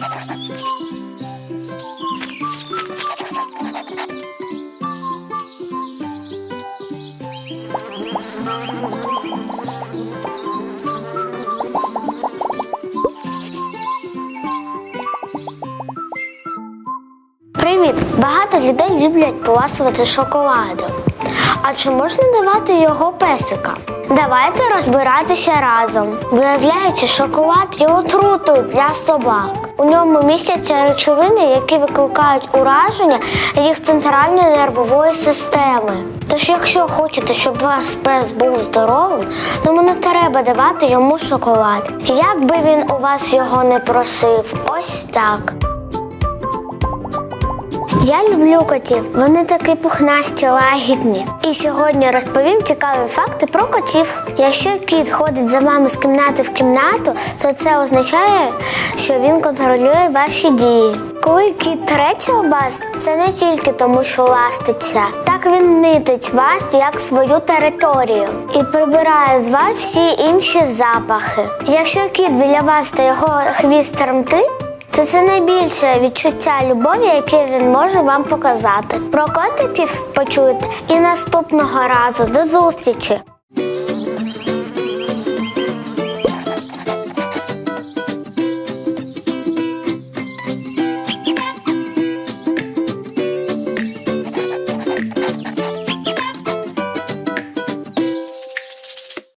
Thank you. Багато людей люблять поласувати шоколадом. А чи можна давати його песикам? Давайте розбиратися разом. Виявляється, шоколад є отрутою для собак. У ньому містяться речовини, які викликають ураження їх центральної нервової системи. Тож, якщо хочете, щоб ваш пес був здоровим, тому не треба давати йому шоколад. Як би він у вас його не просив, ось так. Я люблю котів, вони такі пухнасті, лагідні. І сьогодні розповім цікаві факти про котів. Якщо кіт ходить за вами з кімнати в кімнату, то це означає, що він контролює ваші дії. Коли кіт треться у вас, це не тільки тому, що ластиться. Так він мітить вас як свою територію і прибирає з вас всі інші запахи. Якщо кіт біля вас та його хвіст тремтить, то це найбільше відчуття любові, яке він може вам показати. Про котиків почуєте і наступного разу. До зустрічі!